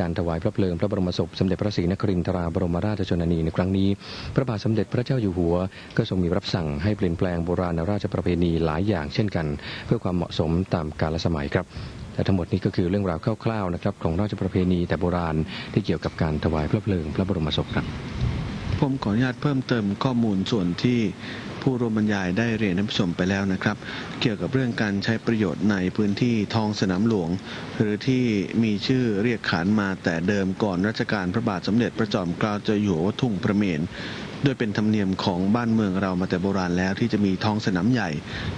การถวายพระเพลิงพระบรมศพสมเด็จพระศรีนครินทราบรมราชชนนีในครั้งนี้ พระบาทสมเด็จพระเจ้าอยู่หัว ก็ทรงมีรับสั่งให้เปลี่ยนแปลงโบราณราชประเพณีหลายอย่างเช่นกัน เพื่อความเหมาะสมตามกาลสมัยครับแต่ทั้งหมดนี้ก็คือเรื่องราวคร่าวๆนะครับของราชประเพณีแต่โบราณที่เกี่ยวกับการถวายพระเพลิงพระบรมศพครับ ผมขออนุญาตเพิ่มเติมข้อมูลส่วนที่ผู้ร่วมบรรยายได้เรียนท่านผู้ชมไปแล้วนะครับ เกี่ยวกับเรื่องการใช้ประโยชน์ในพื้นที่ท้องสนามหลวง หรือที่มีชื่อเรียกขานมาแต่เดิมก่อนรัชกาลพระบาทสมเด็จพระจอมเกล้าเจ้าอยู่หัวทุ่งพระเมรุโดยเป็นธรรมเนียมของบ้านเมืองเรามาแต่โบราณแล้วที่จะมีท้องสนามใหญ่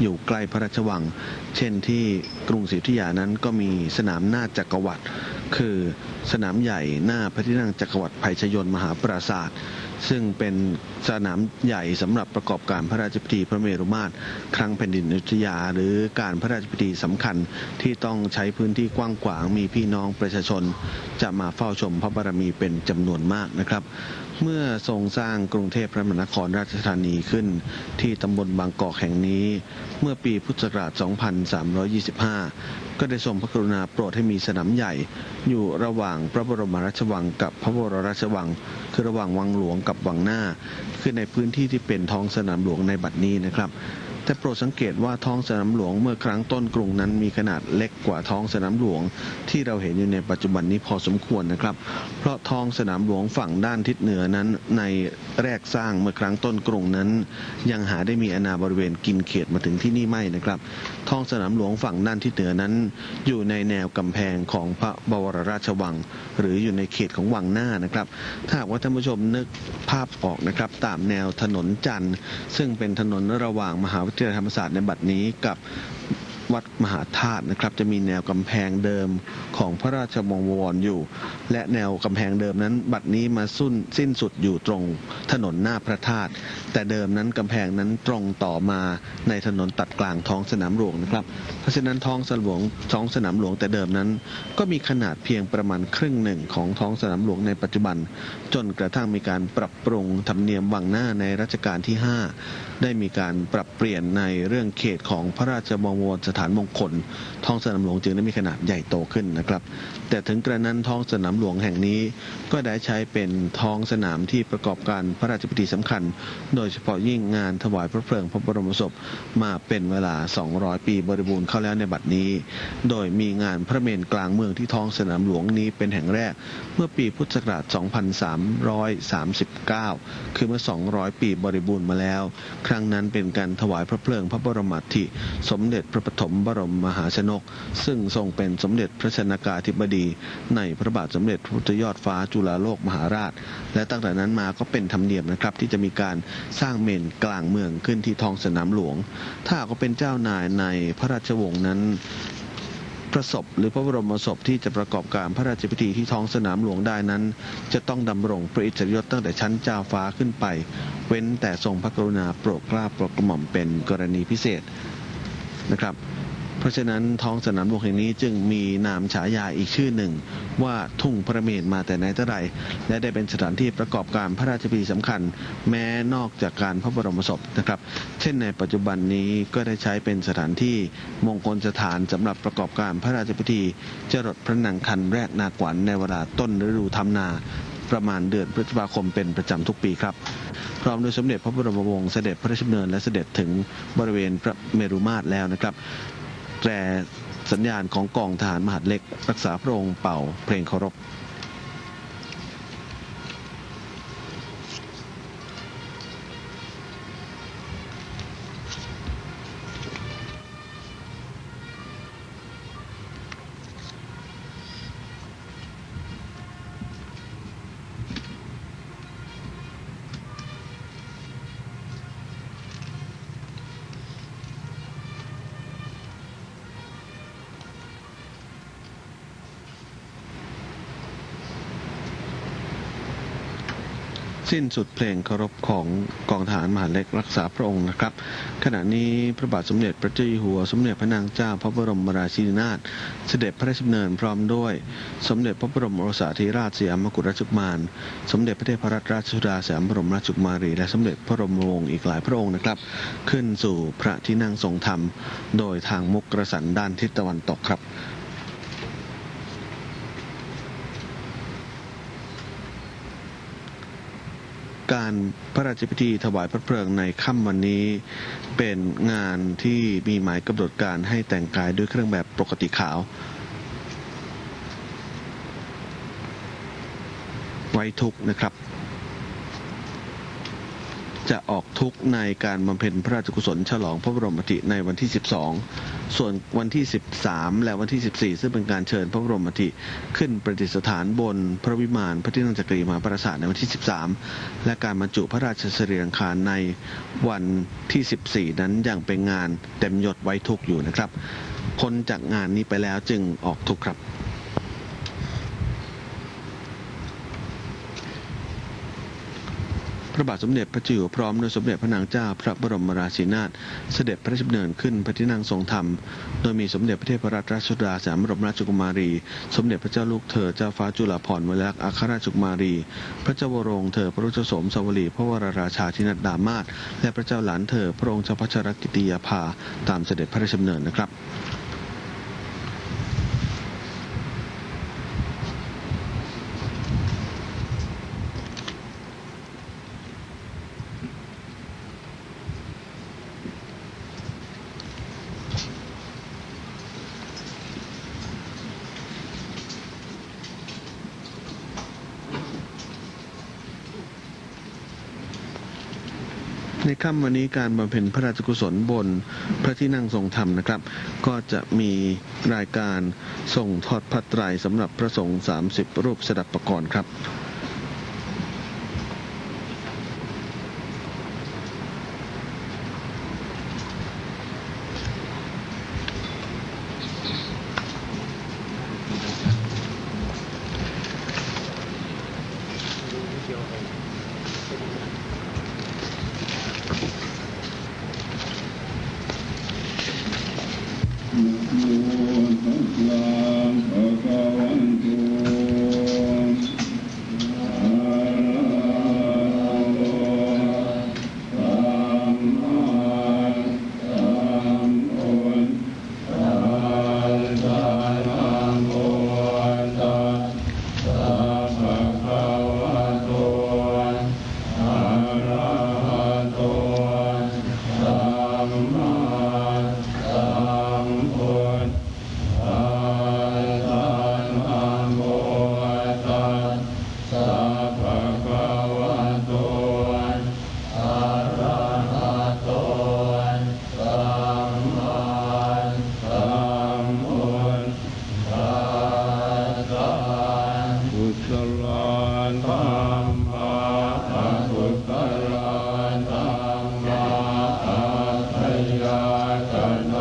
อยู่ใกล้พระราชวัง เช่นที่กรุงศรีอยุธยานั้นก็มีสนามหน้าจักรวรรดิคือสนามใหญ่หน้าพระที่นั่งจักรวรรดิภัยชยนมหาปราศาสตร์ซึ่งเป็นสนามใหญ่สำหรับประกอบการพระราชพิธีพระเมรุมาตรครั้งแผ่นดินอยุธยา หรือการพระราชพิธีสำคัญที่ต้องใช้พื้นที่กว้างขวางมีพี่น้องประชาชน จะมาเฝ้าชมพระบารมีเป็นจำนวนมากนะครับ เมื่อทรงสร้างกรุงเทพพระมหานครราชธานีขึ้น ที่ตำบลบางกอกแห่งนี้ เมื่อปีพุทธศักราช 2325 ก็ได้ทรงพระกรุณาโปรดให้มีสนามใหญ่ อยู่ระหว่างพระบรมราชวังกับพระบรมราชวัง คือระหว่างวังหลวงกับวังหน้า ขึ้นในพื้นที่ที่เป็นท้องสนามหลวงในบัดนี้นะครับ แต่โปรดสังเกตว่าท้องสนามหลวงเมื่อครั้งต้นกรุงนั้นมีขนาดเล็กกว่าท้องสนามหลวง ที่เราเห็นอยู่ในปัจจุบันนี้พอสมควรนะครับ เพราะท้องสนามหลวงฝั่งด้านทิศเหนือนั้นในแรกสร้างเมื่อครั้งต้นกรุงนั้น ยังหาได้มีอาณาบริเวณกินเขตมาถึงที่นี่ไม่นะครับ ท้องสนามหลวงฝั่งด้านทิศเหนือนั้น อยู่ในแนวกำแพงของพระบวรราชวัง หรืออยู่ในเขตของวังหน้านะครับ ถ้าหากว่าท่านผู้ชมนึกภาพออกนะครับตามแนวถนนจันทร์ซึ่งเป็นถนนระหว่างมหาวิทยาลัยธรรมศาสตร์ในบัดนี้กับ วัดมหาธาตุนะครับ จะมีแนวกำแพงเดิมของพระราชวังวรอยู่ และแนวกำแพงเดิมนั้น บัดนี้มาสุ้นสิ้นสุดอยู่ตรงถนนหน้าพระธาตุแต่เดิมนั้นกำแพงนั้นตรงต่อมาในถนนตัดกลางท้องสนามหลวงนะครับ เพราะฉะนั้นท้องสนามหลวงท้องสนามหลวงแต่เดิมนั้น ก็มีขนาดเพียงประมาณครึ่งหนึ่งของท้องสนามหลวงในปัจจุบัน จนกระทั่งมีการปรับปรุงธรรมเนียมวังหน้าในรัชกาลที่ 5 ได้มีการปรับเปลี่ยนในเรื่องเขตของพระราชวังวรสถานมงคล ท้องสนามหลวงจึงได้มีขนาดใหญ่โตขึ้นนะครับ แต่ถึงกระนั้นท้องสนามหลวงแห่งนี้ ก็ได้ใช้เป็นท้องสนามที่ประกอบการพระราชพิธีสำคัญ โดยเฉพาะยิ่งงานถวายพระเพลิงพระบรมศพมาเป็นเวลา 200 ปีบริบูรณ์เข้าแล้วในบัดนี้ โดยมีงานพระเมรุกลางเมืองที่ท้องสนามหลวงนี้เป็นแห่งแรก เมื่อปีพุทธศักราช 2339 คือเมื่อ 200 ปีบริบูรณ์มาแล้ว ครั้งนั้นเป็นการถวายพระเพลิงพระบรมอัฐิสมเด็จพระปฐมบรมมหาชนก ซึ่งทรงเป็นสมเด็จพระชนากาธิบดี ในพระบาทสมเด็จพระพุทธยอดฟ้าจุฬาโลกมหาราช และตั้งแต่นั้นมาก็เป็นธรรมเนียมนะครับ ที่จะมีการสร้างเมนกลางเมืองขึ้นที่ท้องสนามหลวง ถ้ากว่าเป็นเจ้านายในพระราชวงศ์นั้นพระศพหรือพระบรมศพที่จะประกอบการพระราชพิธีที่ท้องสนามหลวงได้นั้น จะต้องดำรงพระอิสริยยศตั้งแต่ชั้นเจ้าฟ้าขึ้นไป เว้นแต่ทรงพระกรุณาโปรดเกล้าโปรดกระหม่อมเป็นกรณีพิเศษนะครับ เพราะฉะนั้นท้องสนามหลวงแห่งนี้จึงมีนามฉายาอีกชื่อหนึ่ง ว่าทุ่งพระเมรุมาแต่ไหนแต่ไรและได้เป็นสถานที่ประกอบการพระราชพิธีสำคัญ แม้นอกจากการพระบรมศพนะครับ เช่นในปัจจุบันนี้ก็ได้ใช้เป็นสถานที่มงคลสถานสำหรับประกอบการพระราชพิธีจรดพระนางคันแรกนาขวัญในเวลาต้นฤดูทำนาประมาณเดือนพฤษภาคมเป็นประจำทุกปีครับ พร้อมโดยสมเด็จพระบรมวงศ์เสด็จพระราชดำเนินและเสด็จถึงบริเวณพระเมรุมาตรแล้วนะครับ แตรสัญญาณของกองทหารมหาดเล็ก รักษาพระองค์เป่าเพลงเคารพ สิ้นสุดเพลงเคารพของกองทหารมหาเล็กรักษาพระองค์นะครับ ขณะนี้พระบาทสมเด็จพระเจ้าอยู่หัวสมเด็จพระนางเจ้าพระบรมราชินีนาถเสด็จพระราชดำเนินพร้อมด้วย สมเด็จพระบรมโอรสาธิราชสยามกุฎราชกุมาร สมเด็จพระเทพรัตนราชสุดาสยามบรมราชกุมารี และสมเด็จพระบรมวงศ์อีกหลายพระองค์นะครับ ขึ้นสู่พระที่นั่งทรงธรรม โดยทางมุกกระสันด้านทิศตะวันตกครับ การพระราชพิธีถวายพระเพลิงในค่ำวันนี้ เป็นงานที่มีหมายกำหนดการให้แต่งกายด้วยเครื่องแบบปกติขาว ไว้ทุกนะครับ จะออกทุกในการบำเพ็ญพระราชกุศลฉลองพระบรมราธิในวันที่ 12 ส่วนวันที่ 13 และวันที่ 14 ซึ่งเป็นการเชิญพระบรมราธิขึ้นประดิษฐานบนพระวิมานพระที่นั่งจักรีมหาปราสาทในวันที่ 13 และการบรรจุพระราชสรีรังคารในวันที่ 14 นั้นยังเป็นงานเต็มยศไว้ทุกอยู่นะครับพ้นจากงานนี้ไปแล้วจึงออกทุกครับ พระบาทสมเด็จพระเจ้าอยู่หัวพร้อมด้วยสมเด็จพระนางเจ้าพระบรมราชินีนาถเสด็จพระราชดำเนินขึ้นพระที่นั่งทรงธรรม โดยมีสมเด็จพระเทพรัตนราชสุดาสยามบรมราชกุมารี สมเด็จพระเจ้าลูกเธอเจ้าฟ้าจุฬาภรณ์วลัลักษณ์อัครราชกุมารี พระเจ้าวรวงศ์เธอพระรุชสมสวลีพระวรราชาธินัดดามาศและพระเจ้าหลานเธอพระองค์เจ้าพัชรกิติยาภาตามเสด็จพระราชดำเนินนะครับ ในค่ำวันนี้การบำเพ็ญพระราชกุศลบนพระที่นั่งทรงธรรมนะครับ ก็จะมีรายการส่งทอดพระไตรสำหรับพระสงฆ์30 รูปสดับประกรณ์ครับ